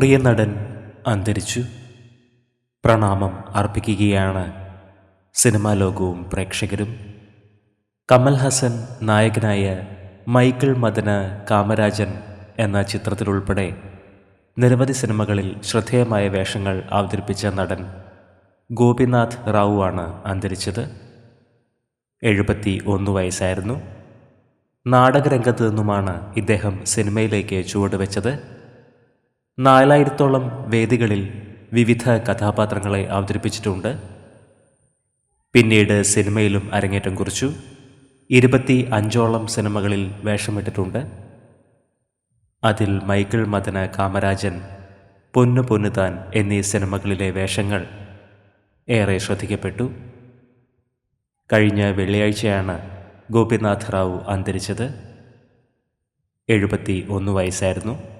പ്രിയ നടൻ അന്തരിച്ചു. പ്രണാമം അർപ്പിക്കുകയാണ് സിനിമാ ലോകവും പ്രേക്ഷകരും. കമൽ ഹസൻ നായകനായ മൈക്കിൾ മദന കാമരാജൻ എന്ന ചിത്രത്തിലുൾപ്പെടെ നിരവധി സിനിമകളിൽ ശ്രദ്ധേയമായ വേഷങ്ങൾ അവതരിപ്പിച്ച നടൻ ഗോപിനാഥ് റാവു ആണ് അന്തരിച്ചത്. എഴുപത്തി ഒന്ന് വയസ്സായിരുന്നു. നാടകരംഗത്ത് നിന്നുമാണ് ഇദ്ദേഹം സിനിമയിലേക്ക് ചുവടുവെച്ചത്. നാലായിരത്തോളം വേദികളിൽ വിവിധ കഥാപാത്രങ്ങളെ അവതരിപ്പിച്ചിട്ടുണ്ട്. പിന്നീട് സിനിമയിലും അരങ്ങേറ്റം കുറിച്ചു. ഇരുപത്തി അഞ്ചോളം സിനിമകളിൽ വേഷമിട്ടിട്ടുണ്ട്. അതിൽ മൈക്കിൾ മദന കാമരാജൻ പൊന്നു പൊന്നുതാൻ എന്നീ സിനിമകളിലെ വേഷങ്ങൾ ഏറെ ശ്രദ്ധിക്കപ്പെട്ടു. കഴിഞ്ഞ വെള്ളിയാഴ്ചയാണ് ഗോപിനാഥ് റാവു അന്തരിച്ചത്. എഴുപത്തി ഒന്ന് വയസ്സായിരുന്നു.